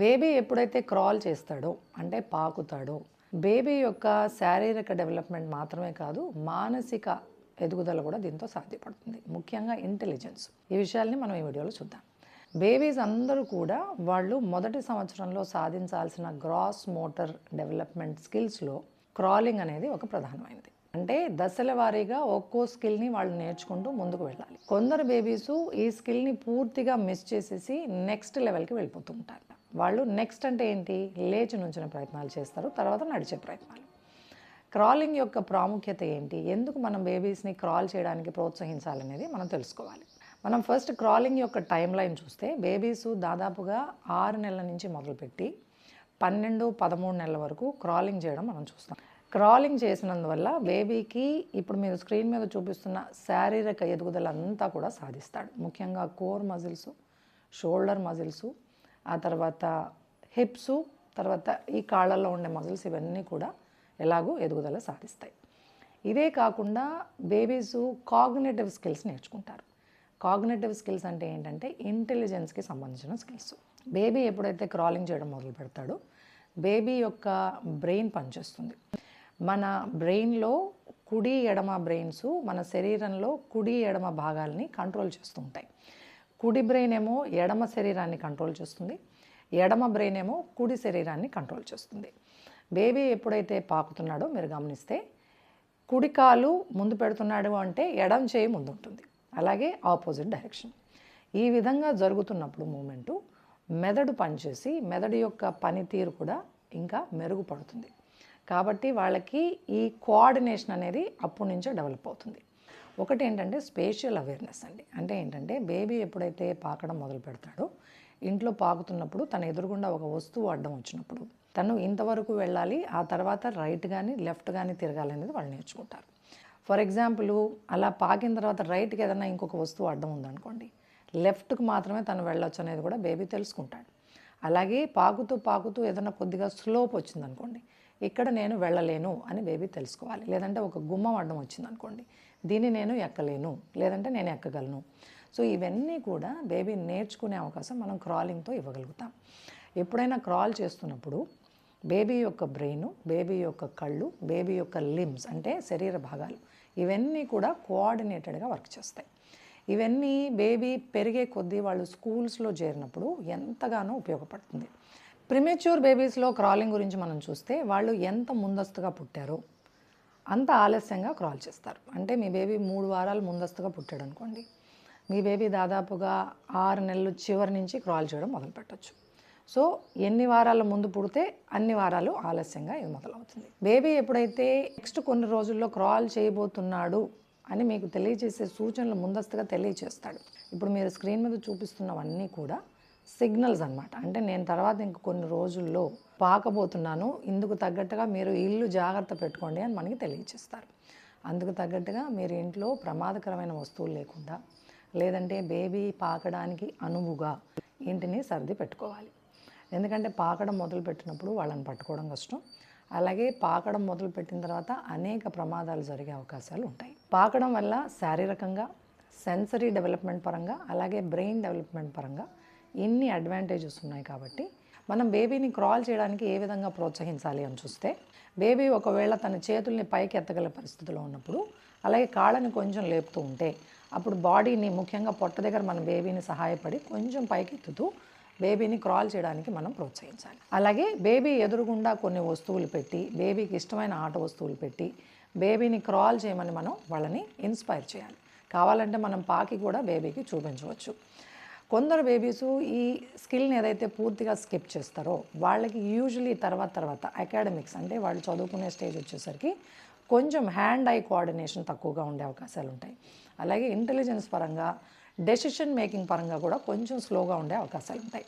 Baby ఎప్పుడైతే crawl చేస్తాడో అంటే పాకుతాడో బేబీ యొక్క శారీరక డెవలప్మెంట్ మాత్రమే కాదు మానసిక ఎదుగుదల కూడా దీంతో సాధ్యపడుతుంది. ముఖ్యంగా ఇంటెలిజెన్స్. ఈ విషయాల్ని మనం ఈ వీడియోలో చూద్దాం. బేబీస్ అందరూ కూడా వాళ్ళు మొదటి సంవత్సరంలో సాధించాల్సిన గ్రాస్ మోటర్ డెవలప్మెంట్ స్కిల్స్లో క్రాలింగ్ అనేది ఒక ప్రధానమైనది. అంటే దశల వారీగా ఒక్కో స్కిల్ని వాళ్ళు నేర్చుకుంటూ ముందుకు వెళ్ళాలి. కొందరు బేబీస్ ఈ స్కిల్ని పూర్తిగా మిస్ చేసేసి నెక్స్ట్ లెవెల్కి వెళ్ళిపోతూ ఉంటారు. వాళ్ళు నెక్స్ట్ అంటే ఏంటి? లేచి నుంచిన ప్రయత్నాలు చేస్తారు తర్వాత నడిచే ప్రయత్నాలు. క్రాలింగ్ యొక్క ప్రాముఖ్యత ఏంటి? ఎందుకు మనం బేబీస్ని క్రాల్ చేయడానికి ప్రోత్సహించాలనేది మనం తెలుసుకోవాలి. మనం ఫస్ట్ క్రాలింగ్ యొక్క టైం లైన్ చూస్తే బేబీస్ దాదాపుగా ఆరు నెలల నుంచి మొదలుపెట్టి పన్నెండు పదమూడు నెలల వరకు క్రాలింగ్ చేయడం మనం చూస్తాం. క్రాలింగ్ చేసినందువల్ల బేబీకి ఇప్పుడు మీరు స్క్రీన్ మీద చూపిస్తున్న శారీరక ఎదుగుదల అంతా కూడా సాధిస్తాడు. ముఖ్యంగా కోర్ మజిల్స్ షోల్డర్ మజిల్స్ ఆ తర్వాత హిప్స్ తర్వాత ఈ కాళ్ళల్లో ఉండే మజిల్స్ ఇవన్నీ కూడా ఎలాగో ఎదుగుదల సాధిస్తాయి. ఇదే కాకుండా బేబీస్ కాగ్నేటివ్ స్కిల్స్ నేర్చుకుంటారు. కాగ్నేటివ్ స్కిల్స్ అంటే ఏంటంటే ఇంటెలిజెన్స్కి సంబంధించిన స్కిల్స్. బేబీ ఎప్పుడైతే క్రాలింగ్ చేయడం మొదలు పెడతాడో బేబీ యొక్క బ్రెయిన్ పనిచేస్తుంది. మన బ్రెయిన్లో కుడి ఎడమ బ్రెయిన్స్ మన శరీరంలో కుడి ఎడమ భాగాల్ని కంట్రోల్ చేస్తుంటాయి కుడి బ్రెయిన్ ఏమో ఎడమ శరీరాన్ని కంట్రోల్ చేస్తుంది. ఎడమ బ్రెయిన్ ఏమో కుడి శరీరాన్ని కంట్రోల్ చేస్తుంది. బేబీ ఎప్పుడైతే పాకుతున్నాడో మీరు గమనిస్తే కుడి కాలు ముందు పెడుతున్నాడు అంటే ఎడం చేయి ముందు ఉంటుంది అలాగే ఆపోజిట్ డైరెక్షన్. ఈ విధంగా జరుగుతున్నప్పుడు మూమెంటు మెదడు పనిచేసి మెదడు యొక్క పనితీరు కూడా ఇంకా మెరుగుపడుతుంది. కాబట్టి వాళ్ళకి ఈ కోఆర్డినేషన్ అనేది అప్పటి నుంచే డెవలప్ అవుతుంది. ఒకటి ఏంటంటే స్పేషియల్ అవేర్నెస్ అండి. అంటే ఏంటంటే బేబీ ఎప్పుడైతే పాకడం మొదలు పెడతాడో ఇంట్లో పాకుతున్నప్పుడు తన ఎదురుగుండా ఒక వస్తువు అడ్డం వచ్చినప్పుడు తను ఇంతవరకు వెళ్ళాలి ఆ తర్వాత రైట్ కానీ లెఫ్ట్ కానీ తిరగాలి అనేది వాళ్ళు నేర్చుకుంటారు. ఫర్ ఎగ్జాంపుల్ అలా పాకిన తర్వాత రైట్కి ఏదైనా ఇంకొక వస్తువు అడ్డం ఉందనుకోండి లెఫ్ట్కి మాత్రమే తను వెళ్ళొచ్చు అనేది కూడా బేబీ తెలుసుకుంటాడు. అలాగే పాకుతూ పాకుతూ ఏదైనా కొద్దిగా స్లోప్ వచ్చిందనుకోండి ఇక్కడ నేను వెళ్ళలేను అని బేబీ తెలుసుకోవాలి. లేదంటే ఒక గుమ్మం అడ్డం వచ్చిందనుకోండి దీన్ని నేను ఎక్కలేను లేదంటే నేను ఎక్కగలను. సో ఇవన్నీ కూడా బేబీ నేర్చుకునే అవకాశం మనం క్రాలింగ్తో ఇవ్వగలుగుతాం. ఎప్పుడైనా క్రాల్ చేస్తున్నప్పుడు బేబీ యొక్క బ్రెయిన్ బేబీ యొక్క కళ్ళు బేబీ యొక్క లిమ్స్ అంటే శరీర భాగాలు ఇవన్నీ కూడా కోఆర్డినేటెడ్గా వర్క్ చేస్తాయి. ఇవన్నీ బేబీ పెరిగే కొద్దీ వాళ్ళు స్కూల్స్లో చేరినప్పుడు ఎంతగానో ఉపయోగపడుతుంది. ప్రిమెచ్యూర్ బేబీస్లో క్రాలింగ్ గురించి మనం చూస్తే వాళ్ళు ఎంత ముందస్తుగా పుట్టారో అంత ఆలస్యంగా క్రాల్ చేస్తారు. అంటే మీ బేబీ మూడు వారాలు ముందస్తుగా పుట్టాడు అనుకోండి మీ బేబీ దాదాపుగా ఆరు నెలలు చివరి నుంచి క్రాల్ చేయడం మొదలు పెట్టచ్చు. సో ఎన్ని వారాల ముందు పుడితే అన్ని వారాలు ఆలస్యంగా ఇది మొదలవుతుంది. బేబీ ఎప్పుడైతే నెక్స్ట్ కొన్ని రోజుల్లో క్రాల్ చేయబోతున్నాడు అని మీకు తెలియజేసే సూచనలు ముందస్తుగా తెలియజేస్తాడు ఇప్పుడు మీరు స్క్రీన్ మీద చూపిస్తున్నవన్నీ కూడా సిగ్నల్స్ అనమాట అంటే నేను తర్వాత ఇంక కొన్ని రోజుల్లో పాకబోతున్నాను. ఇందుకు తగ్గట్టుగా మీరు ఇల్లు జాగ్రత్త పెట్టుకోండి అని మనకి తెలియచేస్తారు. అందుకు తగ్గట్టుగా మీరు ఇంట్లో ప్రమాదకరమైన వస్తువులు లేకుండా లేదంటే బేబీ పాకడానికి అనువుగా ఇంటిని సర్ది పెట్టుకోవాలి. ఎందుకంటే పాకడం మొదలు పెట్టినప్పుడు వాళ్ళని పట్టుకోవడం కష్టం. అలాగే పాకడం మొదలు పెట్టిన తర్వాత అనేక ప్రమాదాలు జరిగే అవకాశాలు ఉంటాయి. పాకడం వల్ల శారీరకంగా సెన్సరీ డెవలప్మెంట్ పరంగా అలాగే బ్రెయిన్ డెవలప్మెంట్ పరంగా ఇన్ని అడ్వాంటేజెస్ ఉన్నాయి కాబట్టి మనం బేబీని క్రాల్ చేయడానికి ఏ విధంగా ప్రోత్సహించాలి అని చూస్తే బేబీ ఒకవేళ తన చేతుల్ని పైకి ఎత్తగల పరిస్థితిలో ఉన్నప్పుడు అలాగే కాళ్ళని కొంచెం లేపుతూ ఉంటే అప్పుడు బాడీని ముఖ్యంగా పొట్ట దగ్గర మన బేబీని సహాయపడి కొంచెం పైకి ఎత్తుతూ బేబీని క్రాల్ చేయడానికి మనం ప్రోత్సహించాలి. అలాగే బేబీ ఎదురుగుండా కొన్ని వస్తువులు పెట్టి బేబీకి ఇష్టమైన ఆట వస్తువులు పెట్టి బేబీని క్రాల్ చేయమని మనం వాళ్ళని ఇన్స్పైర్ చేయాలి. కావాలంటే మనం పాకి కూడా బేబీకి చూపించవచ్చు. కొందరు బేబీస్ ఈ స్కిల్ని ఏదైతే పూర్తిగా స్కిప్ చేస్తారో వాళ్ళకి యూజువలీ తర్వాత తర్వాత అకాడమిక్స్ అంటే వాళ్ళు చదువుకునే స్టేజ్ వచ్చేసరికి కొంచెం హ్యాండ్ ఐ కోఆర్డినేషన్ తక్కువగా ఉండే అవకాశాలు ఉంటాయి. అలాగే ఇంటెలిజెన్స్ పరంగా డెసిషన్ మేకింగ్ పరంగా కూడా కొంచెం స్లోగా ఉండే అవకాశాలు ఉంటాయి.